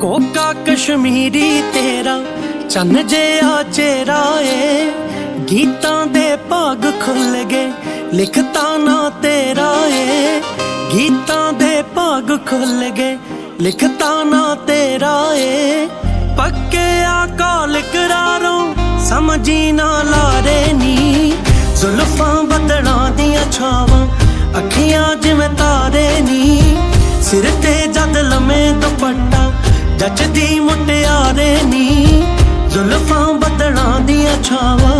ਕੋਕਾ ਕਸ਼ਮੀਰੀ ਤੇਰਾ, ਚੰਨ ਜਿਹਾ ਚਿਹਰਾ ਏ। ਗੀਤਾਂ ਦੇ ਭਾਗ ਖੁੱਲ ਗਏ, ਲਿਖਤਾ ਨਾ ਤੇਰਾ ਏ। ਗੀਤਾਂ ਦੇ ਭਾਗ ਖੁੱਲ ਗਏ, ਲਿਖਤਾ ਨਾ ਤੇਰਾ ਏ। ਪੱਕੇ ਆ ਕਾਲ ਕਰਾਰੋਂ ਸਮਝੀ ਨਾ ਲਾਰੇ ਨੀ। ਜ਼ੁਲਫਾਂ ਬਦਲਾਂ ਦੀਆਂ ਛਾਵਾਂ, ਅੱਖੀਆਂ ਜਿਵੇਂ ਤਾਰੇ ਨੀ। ਸਿਰ ਤੇ ਜਦ ਲੰਮੇ ਜੱਜਦੀ ਮੁਟਿਆਰੇ ਨੀ, ਜ਼ੁਲਫਾਂ ਬਦਲਾਂ ਦੀਆਂ ਛਾਵਾਂ।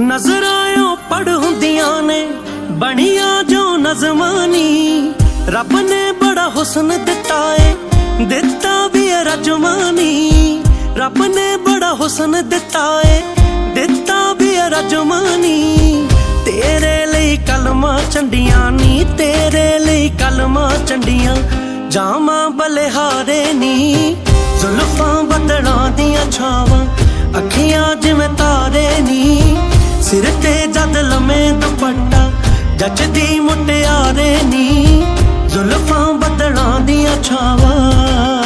ਨਜ਼ਰਾਂ ਪੜ ਹੁੰਦੀਆਂ ਨੇ, ਬਣੀਆਂ ਜੋ ਨਜ਼ਮਾਨੀ ਰੱਬ ਨੇ ਬੜਾ ਹੁਸਨ ਦਿੱਤਾ ਏ, ਦਿੱਤਾ ਵੀ ਰਜਮਾਨੀ ਰੱਬ ਨੇ ਬੜਾ ਹੁਸਨ ਦਿੱਤਾ ਏ, ਦਿੱਤਾ ਵੀ ਰਜਮਾਨੀ। ਤੇਰੇ ਲਈ ਕਲਮਾਂ ਚੰਡੀਆਂ ਨੀ, ਤੇਰੇ ਲਈ ਕਲਮਾਂ ਚੰਡੀਆਂ, ਜਾਵਾਂ ਬਲਿਹਾਰੇ ਨੀ। ਜ਼ੁਲਫਾਂ ਬਦਲਾਂ ਦੀਆਂ ਛਾਵਾਂ, ਅੱਖੀਆਂ ਜਿਵੇਂ ਤਾਰੇ ਨੀ। ਸਿਰ ਤੇ ਜਦ ਲੰਮੇ ਦੁਪੱਟਾ ਜੱਜਦੀ ਮੁਟਿਆਰੇ ਨੀ। ਜ਼ੁਲਫਾਂ ਬਦਲਾਂ ਦੀਆਂ ਛਾਵਾਂ।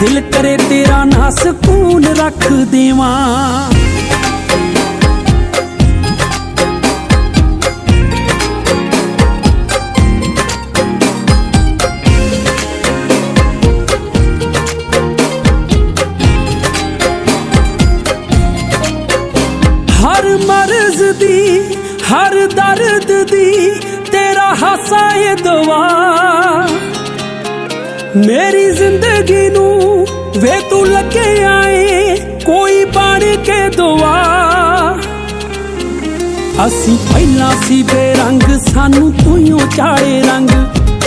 ਦਿਲ ਕਰੇ ਤੇਰਾ ਨਾ ਸਕੂਨ ਰੱਖ ਦੇਵਾਂ। ਹਰ ਮਰਜ਼ ਦੀ, ਹਰ ਦਰਦ ਦੀ ਤੇਰਾ ਹਾਸਾ ਏ ਦਵਾ ਮੇਰੀ ਜ਼ਿੰਦਗੀ ਨੂੰ ਵੇ ਤੂੰ ਲੱਗੇ ਆਏ ਕੋਈ ਬਣ ਕੇ ਦੁਆ। ਅਸੀਂ ਪਹਿਲਾਂ ਸੀ ਬੇਰੰਗ, ਸਾਨੂੰ ਤੂੰ ਚਾੜੇ ਰੰਗ।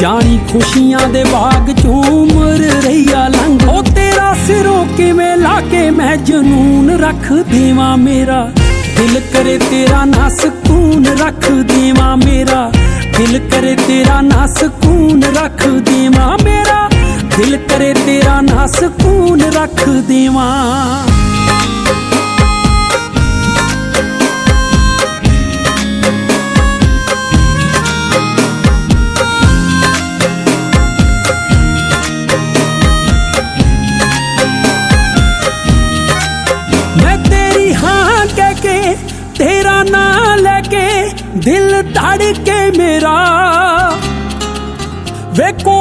ਜਾਣੀ ਖੁਸ਼ੀਆਂ ਦੇ ਬਾਗ ਚੋਂ ਉਮਰ ਰਹੀਆ ਲੰਘ। ਉਹ ਤੇਰਾ ਸਿਰੋਂ ਕਿਵੇਂ ਲਾ ਕੇ ਮੈਂ ਜਨੂਨ ਰੱਖ ਦੇਵਾਂ ਮੇਰਾ? ਦਿਲ ਕਰੇ ਤੇਰਾ ਨਾ ਸਕੂਨ ਰੱਖ ਦੇਵਾਂ ਮੇਰਾ। ਦਿਲ ਕਰੇ ਤੇਰਾ ਨਾ ਸਕੂਨ ਰੱਖ ਦੇਵਾਂ ਮੇਰਾ। ਦਿਲ ਕਰੇ ਤੇਰਾ ਨਾ ਸਕੂਨ ਰੱਖ ਦੇਵਾਂ। ਮੈਂ ਤੇਰੀ ਹਾਂ ਕਹਿ ਕੇ, ਤੇਰਾ ਨਾਂ ਲੈ ਕੇ ਦਿਲ ਧੜ ਕੇ ਮੇਰਾ। ਵੇ ਕੋਲੇ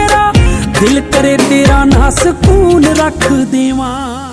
ਦਿਲ ਕਰੇ ਤੇਰਾ ਨਾ ਸਕੂਨ ਰੱਖ ਦੇਵਾਂ।